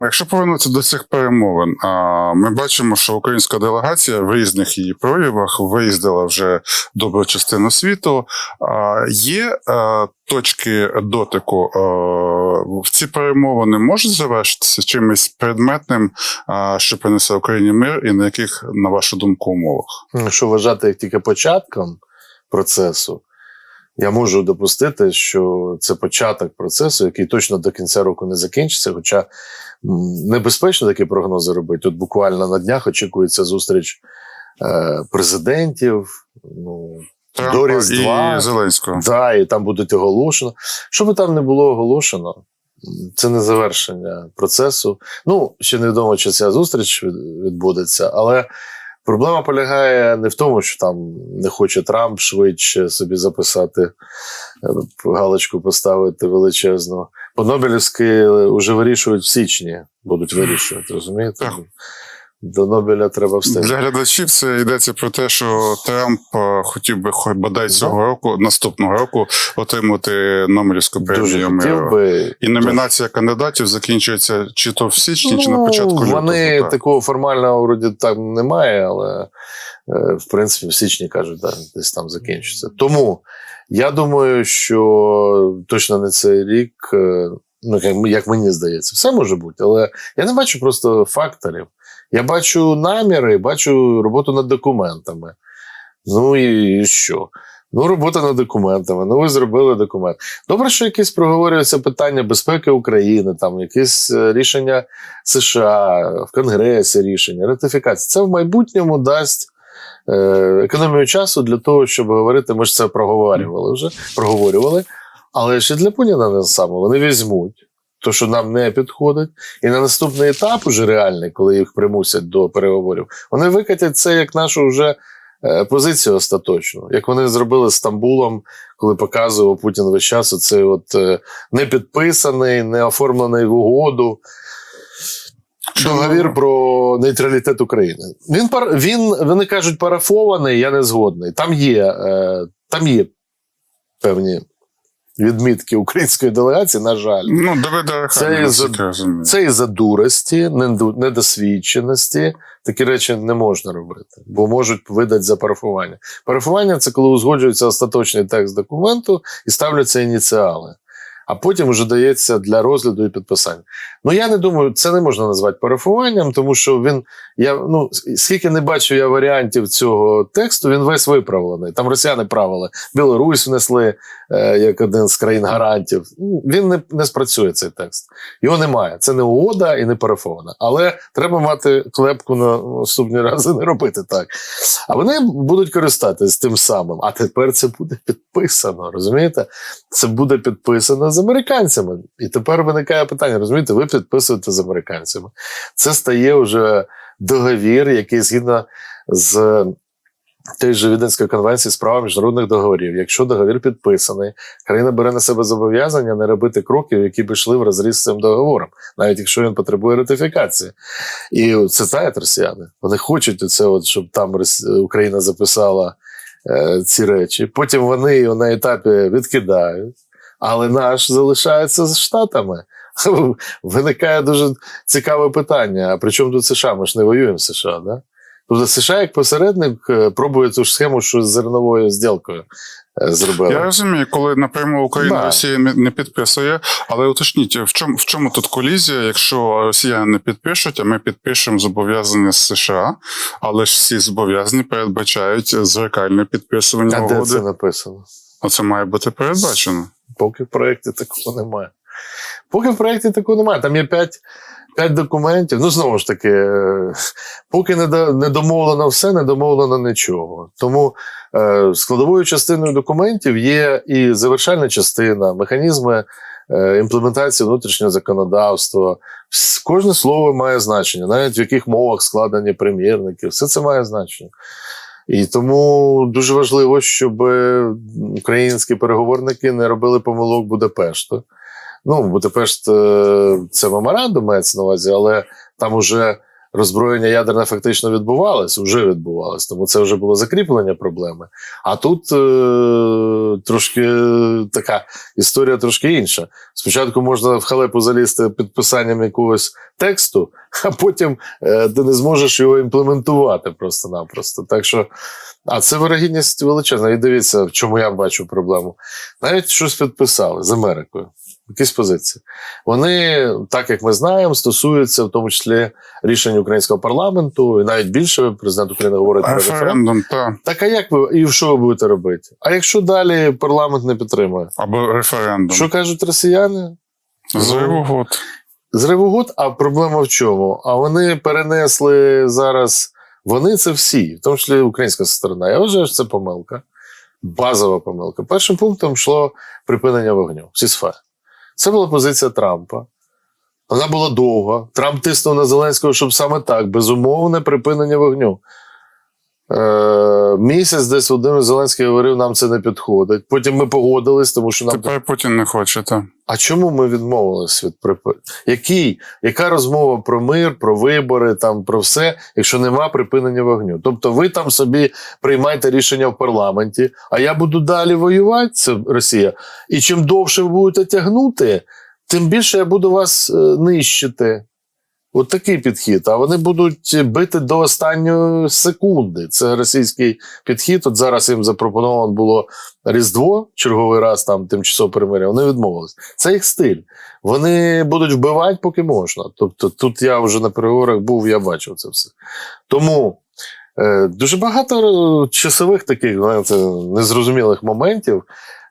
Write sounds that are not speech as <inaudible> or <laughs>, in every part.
Якщо повернутися до цих перемовин, ми бачимо, що українська делегація в різних її проявах виїздила вже добру частину світу. Є е, точки дотику е, в ці перемовини можуть завершитися чимось предметним, що принесе Україні мир, і на яких, на вашу думку, умовах? Ну, Що вважати як тільки початком процесу, я можу допустити, що це початок процесу, який точно до кінця року не закінчиться. Хоча небезпечно такі прогнози робити. Тут буквально на днях очікується зустріч е, президентів. Ну, Трампа До Різдва. і Зеленського. Да, і там будуть оголошено. Що би там не було оголошено, це не завершення процесу. Ну, ще невідомо, чи ця зустріч відбудеться, але проблема полягає не в тому, що там не хоче Трамп швидше собі записати, е, галочку поставити величезну. По-Нобелівськи вже вирішують в січні, будуть вирішувати, розумієте? До Нобеля треба встигнути. Для глядачів це йдеться про те, що Трамп е, хотів би хоч бодай цього року, наступного року, отримати Нобелівську премію миру. би. І номінація кандидатів закінчується чи то в січні, чи на Ну, початку лютого. Вони так. такого формального вроді там немає, але е, в принципі в січні кажуть, да, десь там закінчиться. Тому я думаю, що точно не цей рік, е, ну як мені здається, все може бути, але я не бачу просто факторів. Я бачу наміри, бачу роботу над документами. Ну і що? Ну, робота над документами. Ну, ви зробили документ. Добре, що якісь проговорюються питання безпеки України, там якісь е, рішення США в Конгресі, рішення, ратифікації. Це в майбутньому дасть е, економію часу для того, щоб говорити. Ми ж це проговорювали вже, проговорювали. Але ще для Путіна не саме. Вони візьмуть. То, що нам не підходить, і на наступний етап, уже реальний, коли їх примусять до переговорів, вони викатять це як нашу вже е, позицію остаточну, як вони зробили з Стамбулом, коли показував Путін весь час оцей от е, не підписаний, не оформлений в угоду. Договір про нейтралітет України. Він пар- він, вони кажуть, парафований, я не згодний. Там є, е, там є певні відмітки української делегації, на жаль. Ну, Давида Це я розумію. Це із-за дурості, неду- недосвідченості. Такі речі не можна робити, бо можуть видати за парафування. Парафування це коли узгоджується остаточний текст документу і ставляться ініціали. А потім вже дається для розгляду і підписання. Ну я не думаю, це не можна назвати парафуванням, тому що він я ну скільки не бачу я варіантів цього тексту, він весь виправлений. Там росіяни правили, Білорусь внесли е, як один з країн гарантів. Ну, Він не, не спрацює цей текст. Його немає. Це не угода і не парафована. Але треба мати клепку на наступні рази не робити так. А вони будуть користатися тим самим. А тепер це буде підписано. Розумієте? Це буде підписано з американцями. І тепер виникає питання: розумієте, ви підписуєте з американцями. Це стає вже договір, який згідно з. Тієї ж Віденської конвенції з права міжнародних договорів. Якщо договір підписаний, країна бере на себе зобов'язання не робити кроків, які б йшли в розріз з цим договором, навіть якщо він потребує ратифікації. І це знають росіяни. Вони хочуть це, от, щоб там Україна записала е, ці речі. Потім вони на етапі відкидають, але наш залишається з Штатами. <laughs> Виникає дуже цікаве питання: а при чому тут США? Ми ж не воюємо з США, да? Тобто США як посередник е, пробує цю ж схему, що з зерновою зділкою е, зробила. Я розумію, коли напряму Україна Да. Росія не, не підписує, але уточніть, в чому, в чому тут колізія, якщо Росія не підпишуть, а ми підпишемо зобов'язання з США, але ж всі зобов'язання передбачають зеркальне підписування а де це написано? А це має бути передбачено. Поки в проєкті такого немає. Поки в проєкті такого немає. Там є п'ять, п'ять документів. Ну, знову ж таки, е, поки не домовлено все, не домовлено нічого. Тому е, складовою частиною документів є і завершальна частина, механізми е, імплементації внутрішнього законодавства. Кожне слово має значення, навіть в яких мовах складені примірники, все це має значення. І тому дуже важливо, щоб е, українські переговорники не робили помилок Будапешту. Ну, Будапешт е, це меморандум мається на увазі, але там уже роззброєння ядерне фактично відбувалось, вже відбувалось, тому це вже було закріплення проблеми. А тут е, трошки така історія трошки інша. Спочатку можна в халепу залізти підписанням якогось тексту, <laughs> а потім е, ти не зможеш його імплементувати просто-напросто. Так що, а це вирогідність величезна. І дивіться, в чому я бачу проблему. Навіть щось підписали з Америкою. Якісь позиції. Вони, так як ми знаємо, стосуються в тому числі рішень українського парламенту, і навіть більше президент України говорить про референдум. Та, Так а як ви і що ви будете робити? А якщо далі парламент не підтримує? або референдум. Що кажуть росіяни? Зрив угод. Зрив угод, а проблема в чому? А вони перенесли зараз. Вони це всі, в тому числі українська сторона. Я вважаю, що це помилка, базова помилка. Першим пунктом йшло припинення вогню. Сісфе. Це була позиція Трампа. Вона була довга. Трамп тиснув на Зеленського, щоб саме так, безумовне припинення вогню. Е, місяць десь Володимир Зеленський говорив, нам це не підходить. Потім ми погодились, тому що нам Тепер Путін не хоче. Та. а чому ми відмовились від припинення? Який? Яка розмова про мир, про вибори, там про все, якщо нема припинення вогню? Тобто ви там собі приймаєте рішення в парламенті, а я буду далі воювати, це Росія. І чим довше ви будете тягнути, тим більше я буду вас е, нищити. От такий підхід. А вони будуть бити до останньої секунди. Це російський підхід. От зараз їм запропоновано було Різдво, черговий раз там тимчасово перемиря. Вони відмовились. Це їх стиль. Вони будуть вбивати, поки можна. Тобто, тут я вже на переговорах був, я бачив це все. Тому е, дуже багато часових таких знаєте, незрозумілих моментів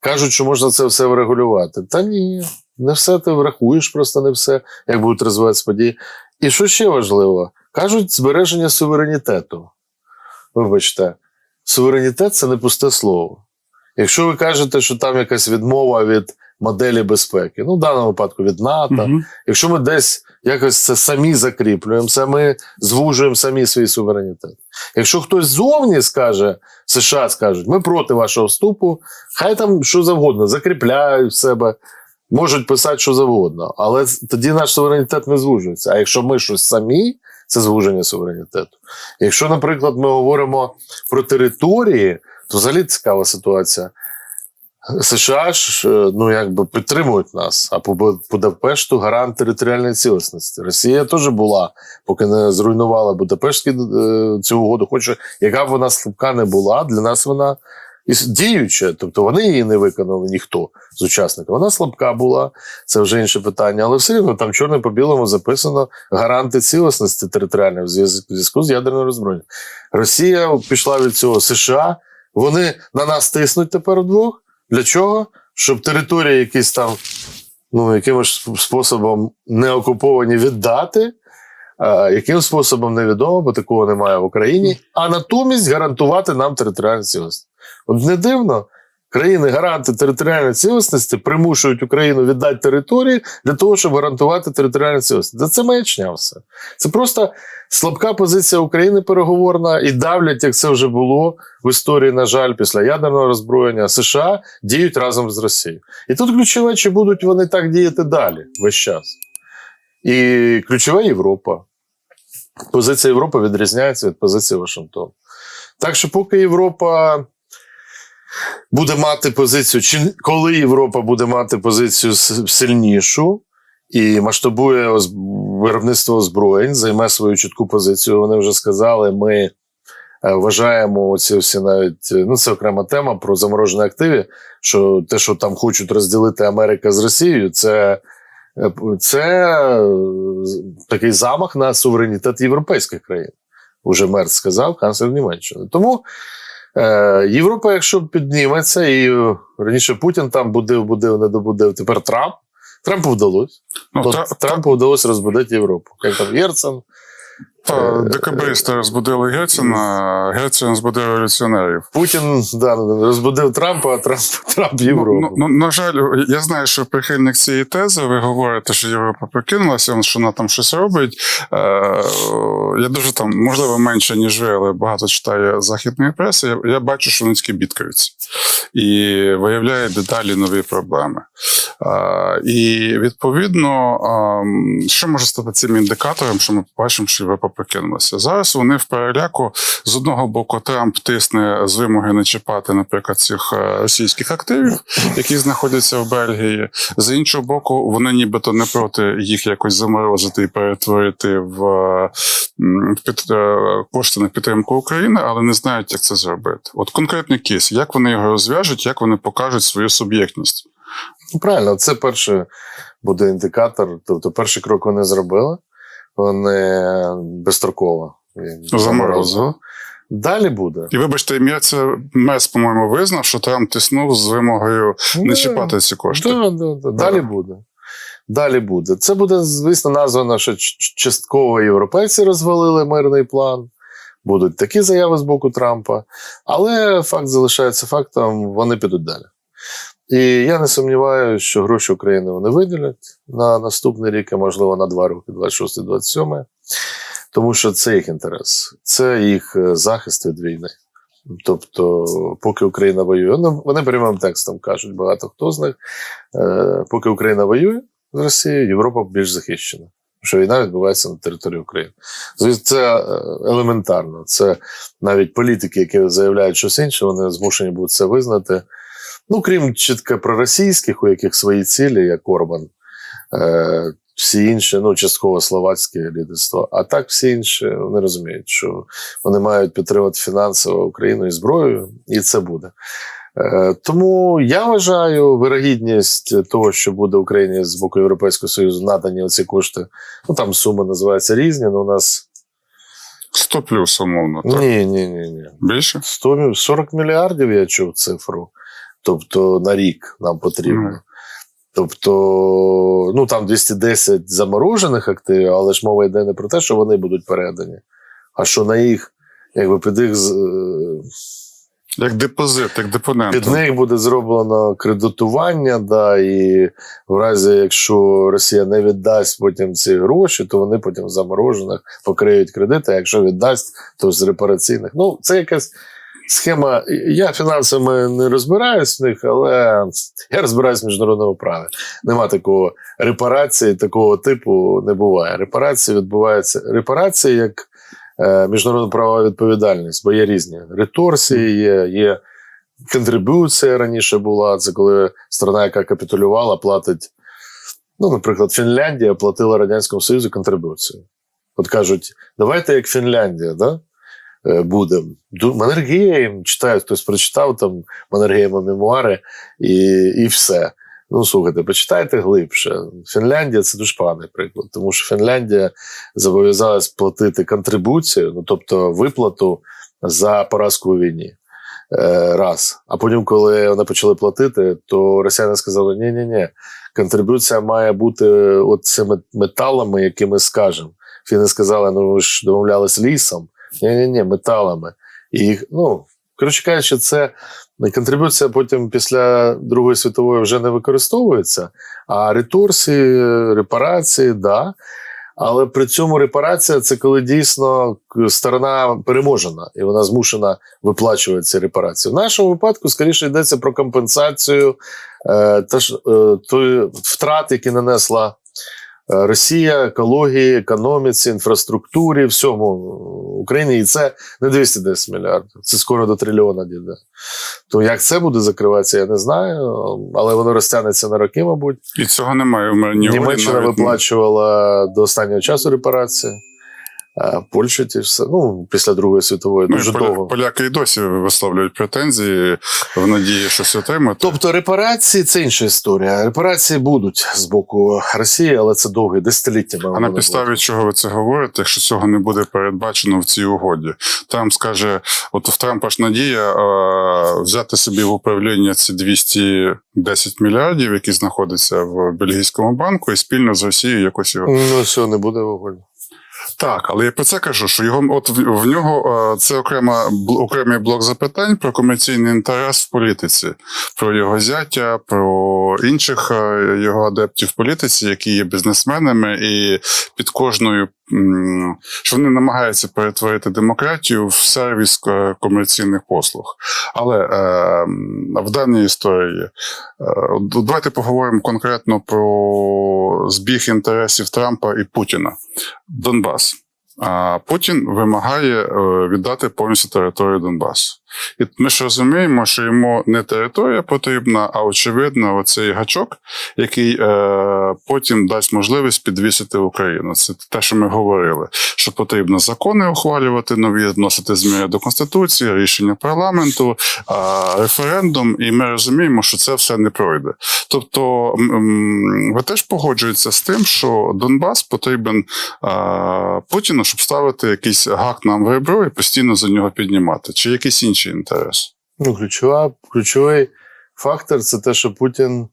кажуть, що можна це все врегулювати. Та ні, не все ти врахуєш, просто не все, як будуть розвиватися події. І що ще важливо, кажуть, збереження суверенітету. Вибачте, суверенітет це не пусте слово. Якщо ви кажете, що там якась відмова від моделі безпеки, ну в даному випадку від НАТО, Мгм. якщо ми десь якось це самі закріплюємо, це ми звужуємо самі свій суверенітет. Якщо хтось ззовні скаже, США скажуть, ми проти вашого вступу, хай там що завгодно, закріпляють себе, можуть писати що завгодно, але тоді наш суверенітет не звужується. А якщо ми щось самі, це звуження суверенітету. Якщо, наприклад, ми говоримо про території, то взагалі цікава ситуація. США ж е, ну, якби підтримують нас, а по Будапешту гарант територіальної цілісності. Росія теж була, поки не зруйнувала Будапештську е, цю угоду. Хоч яка б вона слабка не була, для нас вона іс- діюча. Тобто вони її не виконали ніхто з учасників. Вона слабка була, це вже інше питання. Але все рівно там чорне по білому записано гаранти цілісності територіальної в зв'язку з ядерним роззброєнням. Росія пішла від цього США. Вони на нас тиснуть тепер вдвох. Для чого? Щоб території якісь там ну, якимось способом не окуповані віддати. Яким способом невідомо, бо такого немає в Україні, а натомість гарантувати нам територіальну цілісність. От не дивно, країни гаранти територіальної цілісності примушують Україну віддати території для того, щоб гарантувати територіальну цілісність. Та це маячня все. Це просто слабка позиція України переговорна і давлять, як це вже було в історії, на жаль, після ядерного роззброєння США діють разом з Росією. І тут ключове, чи будуть вони так діяти далі весь час. І ключова Європа. Позиція Європи відрізняється від позиції Вашингтону. Так що, поки Європа буде мати позицію, чи коли Європа буде мати позицію сильнішу і масштабує виробництво озброєнь, займе свою чітку позицію. Вони вже сказали, ми е, вважаємо оці всі навіть е, ну це окрема тема про заморожені активи. Що те, що там хочуть розділити Америка з Росією, це, е, це такий замах на суверенітет європейських країн. Уже Мерц сказав, канцлер Німеччини. Тому Європа, якщо підніметься, і е, раніше Путін там будив, будив, не добудив, тепер Трамп. Трампу вдалося. Ну, Трампу вдалося розбудити Європу. Як там Єрцен. Та, е, декабристи розбудили Герцена, Герцен розбудив революціонерів. Путін да, розбудив Трампа, а Трамп, Трамп Європу. Ну, ну, на жаль, я знаю, що прихильник цієї тези, ви говорите, що Європа прокинулася, що вона там щось робить. Е, я дуже там, можливо, менше, ніж ви, але багато читаю західної преси. Я, я бачу, що вони тільки бідкаються і виявляють деталі нові проблеми. І відповідно, що може стати цим індикатором, що ми побачимо, що Європа прокинулися. Зараз вони в переляку з одного боку Трамп тисне з вимоги не чіпати, наприклад, цих е, російських активів, які знаходяться в Бельгії. З іншого боку, вони нібито не проти їх якось заморозити і перетворити в е, під, е, кошти на підтримку України, але не знають, як це зробити. От конкретний кейс, як вони його розв'яжуть, як вони покажуть свою суб'єктність. Ну, правильно, це перший буде індикатор. Тобто, перший крок вони зробили, вони безстроково Заморозили. Далі буде. І вибачте, ім'я це Мес, по-моєму, визнав, що Трамп тиснув з вимогою не Ну, чіпати ці кошти. Да, да, да. Далі буде. Далі буде. Це буде, звісно, названо, що частково європейці розвалили мирний план. Будуть такі заяви з боку Трампа. Але факт залишається фактом, вони підуть далі. І я не сумніваюся, що гроші України вони виділять на наступний рік, а можливо на два роки, 26-27. Тому що це їх інтерес, це їх е, захист від війни. Тобто, поки Україна воює, ну, вони прямим текстом кажуть, багато хто з них, е, поки Україна воює з Росією, Європа більш захищена. Що війна відбувається на території України. Звісно, це е, елементарно. Це навіть політики, які заявляють щось інше, вони змушені будуть це визнати. Ну, крім чітко проросійських, у яких свої цілі, як Орбан, е, всі інші, ну, частково словацьке лідерство. А так всі інші вони розуміють, що вони мають підтримати фінансово Україну і зброєю, і це буде. Е, Тому я вважаю вирогідність того, що буде Україні з боку Європейського Союзу надані оці кошти. Ну там суми називаються різні, але у нас 100 плюс, умовно. Так. ні, ні, ні, ні. Більше? 100, 40 мільярдів я чув цифру. Тобто на рік нам потрібно. Мгм. Тобто, ну там 210 заморожених активів, але ж мова йде не про те, що вони будуть передані, а що на їх, якби під їх е, Як депозит, як депонент. під них буде зроблено кредитування, да, і в разі, якщо Росія не віддасть потім ці гроші, то вони потім в заморожених покриють кредити. А якщо віддасть, то з репараційних. Ну, це якась схема. Я фінансами не розбираюсь в них, але я розбираюсь в міжнародному праві. Нема такого репарації, такого типу не буває. Репарації відбуваються. Репарації як е, міжнародна правова відповідальність, бо є різні реторсії, є, є контрибуція раніше була. Це коли страна, яка капітулювала, платить. Ну, наприклад, Фінляндія платила Радянському Союзу контрибуцію. От кажуть, давайте як Фінляндія, да? Е, будемо. Ду- Маннергейм, читаю, хтось прочитав там Маннергейма мемуари і, і все. Ну, слухайте, почитайте глибше. Фінляндія це дуже поганий приклад, тому що Фінляндія зобов'язалась платити контрибуцію, ну тобто виплату за поразку у війні. Е, раз. А потім, коли вони почали платити, то росіяни сказали: ні ні ні контрибуція має бути от цими металами, які ми скажемо. Фіни сказали: ну ви ж домовлялись лісом. Ні, ні, ні, металами. І ну, коротше кажучи, це контрибуція потім після Другої світової вже не використовується, а реторсії, репарації, да. Але при цьому репарація це коли дійсно сторона переможена, і вона змушена виплачувати ці репарації. В нашому випадку скоріше йдеться про компенсацію е, та е, тої втрат, які нанесла е, Росія екології, економіці, інфраструктурі, всьому Україні. І це не 210 мільярдів, це скоро до трильйона дійде. То як це буде закриватися, я не знаю, але воно розтягнеться на роки, мабуть. І цього немає в мене Німеччина виплачувала до останнього часу репарації. А Польща ті все. Ну, після Другої світової Ну, дуже поля- довго. Поляки і досі висловлюють претензії в надії щось отримати. Тобто репарації це інша історія. Репарації будуть з боку Росії, але це довге десятиліттями. А на підставі буде. чого ви це говорите, якщо цього не буде передбачено в цій угоді? Трамп скаже: от в Трампа ж надія е, взяти собі в управління ці 210 мільярдів, які знаходяться в бельгійському банку, і спільно з Росією якось його. Ну, все, не буде вогонь. Так, але я про це кажу, що його от в, нього е, це окрема окремий блок запитань про комерційний інтерес в політиці, про його зяття, про інших е, його адептів в політиці, які є бізнесменами, і під кожною що вони намагаються перетворити демократію в сервіс е, комерційних послуг. Але е, в даній історії давайте поговоримо конкретно про збіг інтересів Трампа і Путіна. Донбас. Путін вимагає віддати повністю територію Донбасу. І ми ж розуміємо, що йому не територія потрібна, а очевидно, оцей гачок, який е, потім дасть можливість підвісити Україну. Це те, що ми говорили. Що потрібно закони ухвалювати нові, вносити зміни до конституції, рішення парламенту, а, референдум. І ми розуміємо, що це все не пройде. Тобто, ви теж погоджуєтеся з тим, що Донбас потрібен а, Путіну, щоб ставити якийсь гак нам в ребро і постійно за нього піднімати, чи якийсь інший інтерес. Ну, ключова, ключовий фактор це те, що Путін,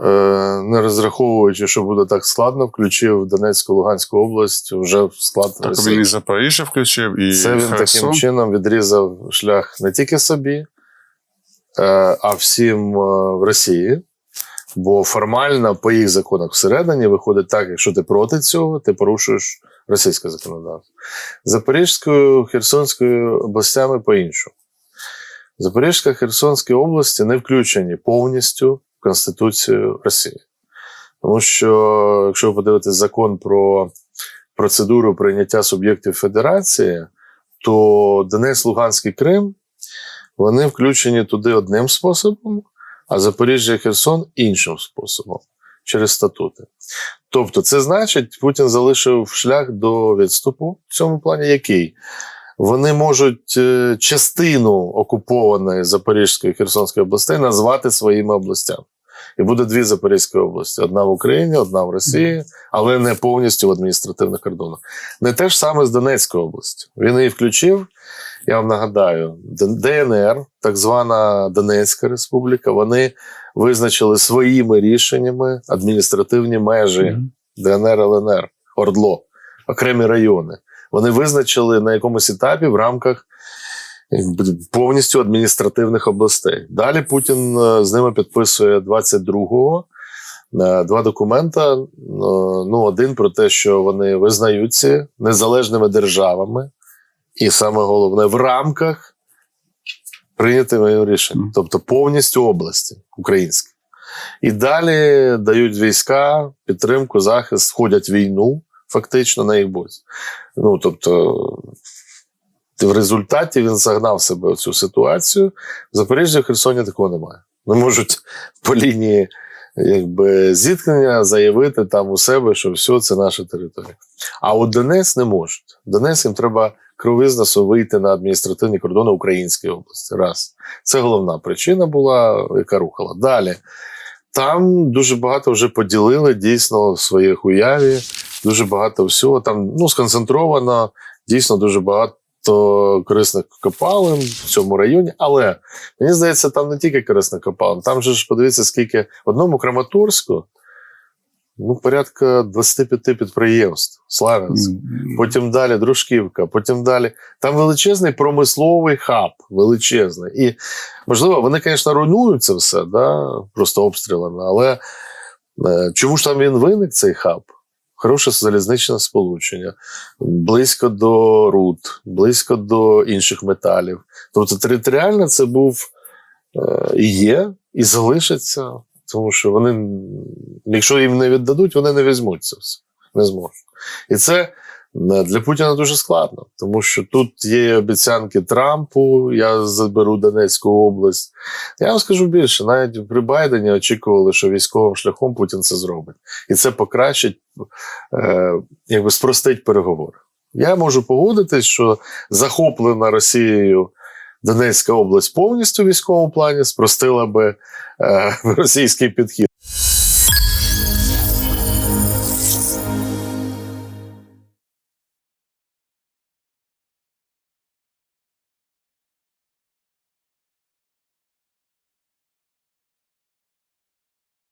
е, не розраховуючи, що буде так складно, включив Донецьку Луганську область вже в склад Так Росії. він і Запоріжжя включив, і Це він Херсон. таким чином відрізав шлях не тільки собі, е, а всім е, в Росії. Бо формально по їх законах всередині виходить так, якщо ти проти цього, ти порушуєш російське законодавство. Запорізькою, Херсонською областями по-іншому. Запорізька, Херсонська області не включені повністю в Конституцію Росії. Тому що, якщо ви подивитесь закон про процедуру прийняття суб'єктів федерації, то Донець, Луганський Крим вони включені туди одним способом, а Запоріжжя і Херсон іншим способом через статути. Тобто, це значить, Путін залишив шлях до відступу в цьому плані, який вони можуть е, частину окупованої Запорізької Херсонської областей назвати своїми областями. І буде дві Запорізькі області: одна в Україні, одна в Росії, але не повністю в адміністративних кордонах. Не те ж саме з Донецькою областю. Він її включив. Я вам нагадаю, ДНР, так звана Донецька Республіка, вони визначили своїми рішеннями адміністративні межі. ДНР, ЛНР, Ордло, окремі райони. Вони визначили на якомусь етапі в рамках повністю адміністративних областей. Далі Путін е, з ними підписує 22-го е, два документа. е, Ну, один про те, що вони визнаються незалежними державами, і саме головне в рамках прийнятими рішень, Мгм. тобто повністю області українські. І далі дають війська, підтримку, захист, входять в війну, фактично на їх боці. Ну тобто, в результаті він загнав себе в цю ситуацію. В Запоріжжі в Херсоні такого немає. Не можуть <laughs> по лінії якби, зіткнення заявити там у себе, що все, це наша територія. А от Донець не можуть. Донець їм треба кровизносу вийти на адміністративні кордони Української області. Раз. Це головна причина була, яка рухала. Далі. Там дуже багато вже поділили дійсно в своїх уяві, дуже багато всього. Там ну, сконцентровано дійсно дуже багато корисних копалин в цьому районі. Але мені здається, там не тільки корисних копалин, там же ж подивіться, скільки в одному Краматорську ну, порядка 25 підприємств. Славянськ. М, Потім далі Дружківка, потім далі. Там величезний промисловий хаб, величезний. І, можливо, вони, звісно, руйнують це все, да? просто обстрілами. Але е, чому ж там він виник, цей хаб? Хороше залізничне сполучення, близько до руд, близько до інших металів. Тобто, територіально це був е, і є, і залишиться, тому що вони, якщо їм не віддадуть, вони не візьмуть це все, не зможуть. І це е, для Путіна дуже складно, тому що тут є обіцянки Трампу, я заберу Донецьку область. Я вам скажу більше, навіть при Байдені очікували, що військовим шляхом Путін це зробить. І це покращить, е, якби спростить переговори. Я можу погодитись, що захоплена Росією Донецька область повністю в військовому плані спростила би е, <laughs> російський підхід.